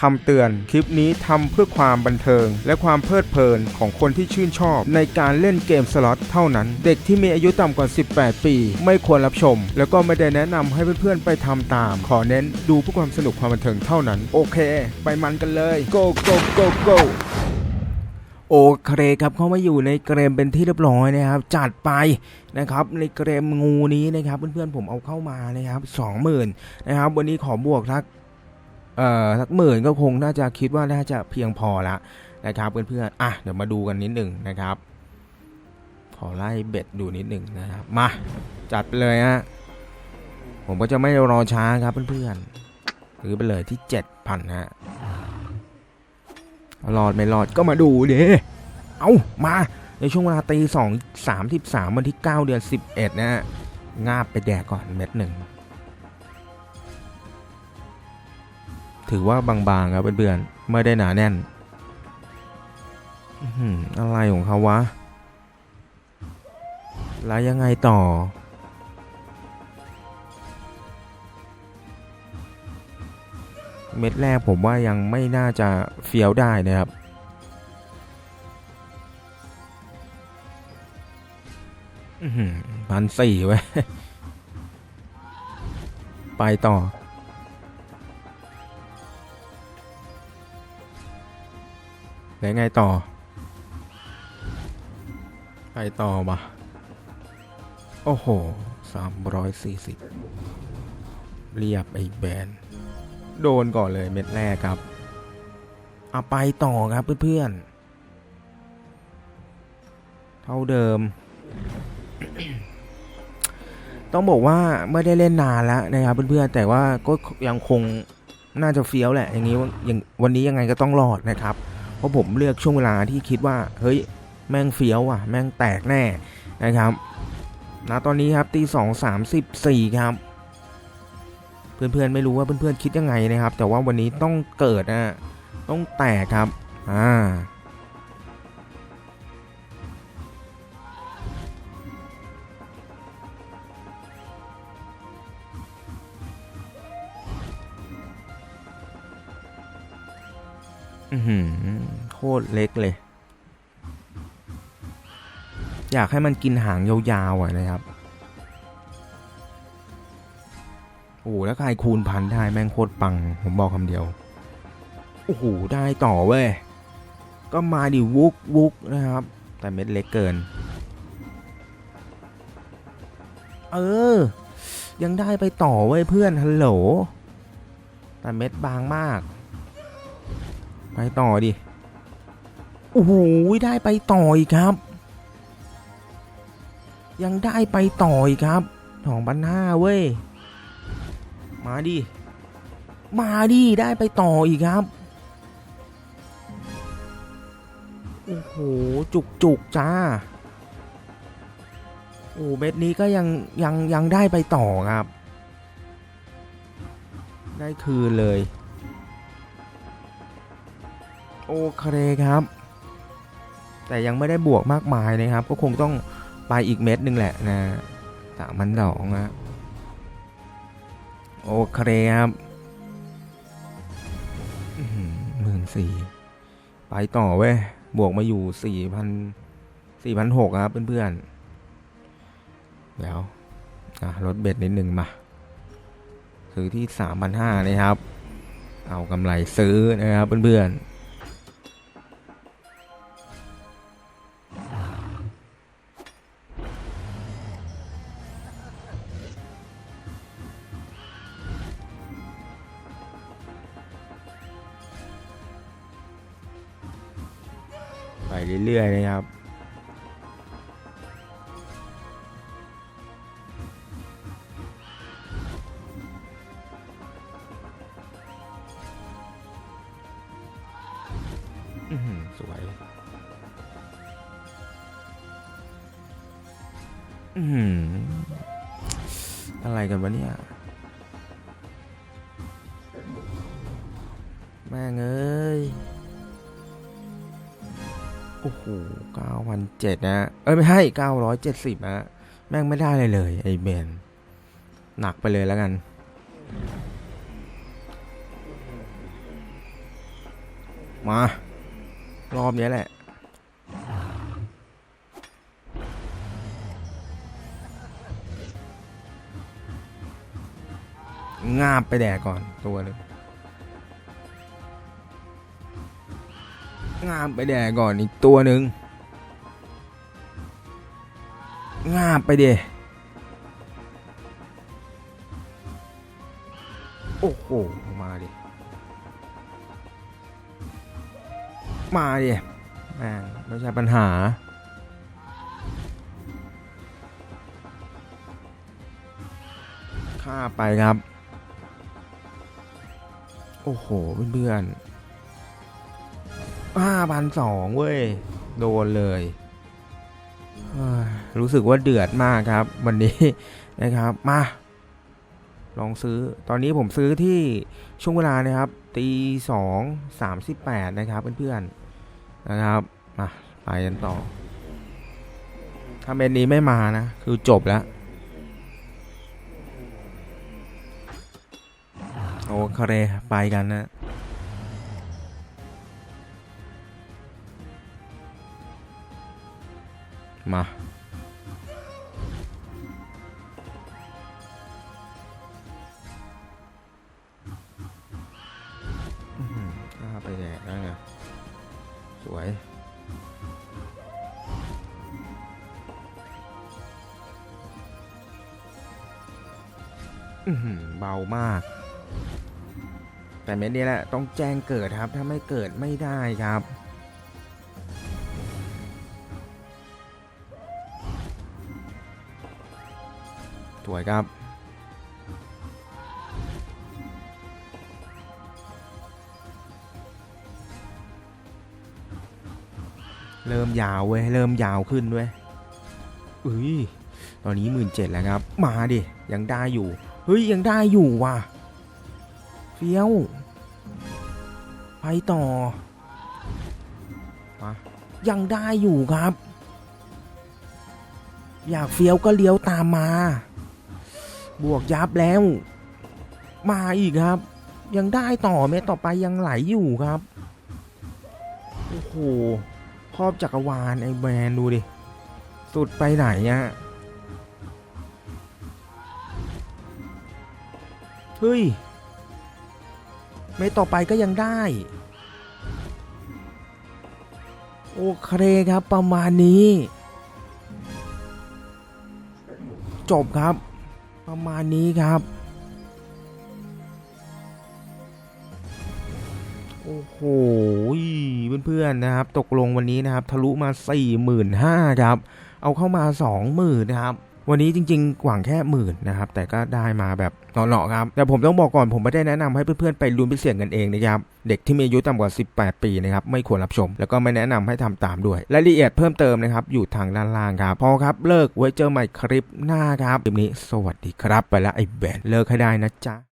คำเตือน คลิปนี้ทำเพื่อความบันเทิง และความเพลิดเพลินของคนที่ชื่นชอบ ในการเล่นเกมสล็อตเท่านั้น เด็กที่มีอายุต่ำกว่า 18 ปี ไม่ควรรับชม แล้วก็ไม่ได้แนะนำให้เพื่อนๆ ไปทำตาม ขอเน้นดูเพื่อความสนุกความบันเทิงเท่านั้น โอเค ไปมันกันเลย go go go go โอเคครับเข้ามาอยู่ในเกมเป็นที่เรียบร้อยนะครับ จัดไปนะครับ ในเกมงูนี้นะครับ เพื่อนๆผมเอาเข้ามานะครับสองหมื่นนะครับ วันนี้ขอบวกทัก เอ่อทักหมื่นก็คงน่าจะคิดว่าน่าจะเพียงพอละนะครับเพื่อนๆอะเดี๋ยวมาดูกันนิดหนึ่งนะครับ ขอไล่เบ็ดดูนิดหนึ่งนะครับมาจัดไปเลยฮะผมก็จะไม่รอช้าครับเพื่อนๆหรือไปเลยที่เจ็ดพันฮะรอดไม่รอดก็มาดูดิเอามาในช่วงเวลาตีสองสามสิบสามวันที่เก้าเดือนสิบเอ็ดนะฮะงาบไปแดกก่อนเม็ดหนึ่ง ถือว่าบางๆครับเพื่อนๆไม่ได้หนาแน่นออะไรของเขาวะ แล้วยังไงต่อ เม็ดแรกผมว่ายังไม่น่าจะเฟี้ยวได้นะครับ พันสี่ไว้ ไปต่อ แล้วไงต่อ ไปต่อมาโอ้โหสามร้อยสี่สิบเรียบไอ้แบน โดนก่อนเลยเม็ดแรกครับเอาไปต่อครับเพื่อนๆ เท่าเดิม ต้องบอกว่าไม่ได้เล่นนานแล้วนะครับเพื่อนๆ แต่ว่าก็ยังคงน่าจะเฟี้ยวแหละ อย่างนี้อย่างวันนี้ยังไงก็ต้องรอดนะครับ เพราะผมเลือกช่วงเวลาที่คิดว่า เฮ้ย แม่งเฟี้ยวอะ แม่งแตกแน่นะครับณตอนนี้ครับตีสองสามสิบสี่ครับ เพื่อนๆไม่รู้ว่าเพื่อนๆคิดยังไงนะครับ แต่ว่าวันนี้ต้องเกิดนะต้องแตกครับ อ่า โคตรเล็กเลย อยากให้มันกินหางยาวๆอะนะครับ โอ้โหแล้วใครคูณพันได้แม่งโคตรปัง ผมบอกคำเดียว โอ้โห ได้ต่อเว้ย ก็มาดิวุกวุกนะครับ แต่เม็ดเล็กเกิน เออ ยังได้ไปต่อเว้ยเพื่อนฮัลโหล แต่เม็ดบางมาก ต่อดิโอ้โหได้ไปต่ออีกครับ ยังได้ไปต่ออีกครับสองพันห้าเว้ย มาดิ มาดิได้ไปต่ออีกครับ โอ้โห จุกจุกจ้า โอ้เม็ดนี้ก็ยังยังยังได้ไปต่อครับ ได้คืนเลย โอเคครับ แต่ยังไม่ได้บวกมากมายนะครับ ก็คงต้องไปอีกเม็ดหนึ่งแหละนะสามพันสองนะโอเคครับหมื่นสี่ไปต่อเว้ย บวกมาอยู่สี่พันสี่พันหกครับเพื่อนๆ เดี๋ยวลดเบ็ดนิดหนึ่งมา ซื้อที่สามพันห้านะครับ เอากำไรซื้อนะครับเพื่อนๆ ไปเรื่อยๆนะครับอื้อหือสวยอือหืออะไรกันวะเนี่ย แม่งเอ้ย โอ้โหเก้าพันเจ็ดนะ เอ้ยไม่ให้เก้าร้อยเจ็ดสิบนะ แม่งไม่ได้เลยเลย ไอ้เบน หนักไปเลยแล้วกัน มา รอบนี้แหละ งาบไปแดกก่อนตัวนึง งาบไปแดกก่อนอีกตัวหนึ่งงาบไปเดโอ้โห มาดิ มาดิแม่งไม่ใช่ปัญหาข้าไปครับ โอ้โห เพื่อนๆ ห้าพันสองเว้ย โดนเลยเฮ้ยรู้สึกว่าเดือดมากครับ วันนี้นะครับ มา ลองซื้อ ตอนนี้ผมซื้อที่ช่วงเวลานะครับ ตีสองสามสิบแปดนะครับเพื่อนๆ นะครับ มา ไปกันต่อ ถ้าเมนนี้ไม่มานะ คือจบแล้วโอเคไปกันนะ มา ไปแดกแล้วไงสวยเบามาก แต่เม็ดนี้แหละ ต้องแจ้งเกิดครับ ถ้าไม่เกิดไม่ได้ครับ วยครับ เริ่มยาวเว้ย เริ่มยาวขึ้นเว้ยอุ้ยตอนนี้หมื่นเจ็ดแล้วครับ มาดิ ยังได้อยู่ เฮ้ย ยังได้อยู่ว่ะ เฟี้ยว ไปต่อมายังได้อยู่ครับ อยากเฟี้ยวก็เลี้ยวตามมา บวกยับแล้ว มาอีกครับ ยังได้ต่อเม็ดต่อไปยังไหลอยู่ครับโอ้โหครอบจักรวาลไอ้แบนด์ดูดิสุดไปไหนอะเฮ้ยไม่ต่อไปก็ยังได้โอเคครับประมาณนี้ จบครับ ประมาณนี้ครับ โอ้โหเพื่อนๆนะครับ ตกลงวันนี้นะครับ ทะลุมา 45,000ครับ เอาเข้ามา 20,000นะครับ วันนี้จริงๆหวังแค่หมื่นนะครับ แต่ก็ได้มาแบบเหนาะๆครับ แต่ผมต้องบอกก่อนผมไม่ได้แนะนำให้เพื่อนๆไปลุ้นไปเสี่ยงกันเองนะครับ เด็กที่มีอายุต่ำกว่า 18 ปีนะครับไม่ควรรับชม แล้วก็ไม่แนะนำให้ทำตามด้วย รายละเอียดเพิ่มเติมนะครับอยู่ทางด้านล่างครับ พอครับเลิกไว้เจอใหม่คลิปหน้าครับคลิปนี้สวัสดีครับ ไปละไอ้แบนเลิกให้ได้นะจ๊ะ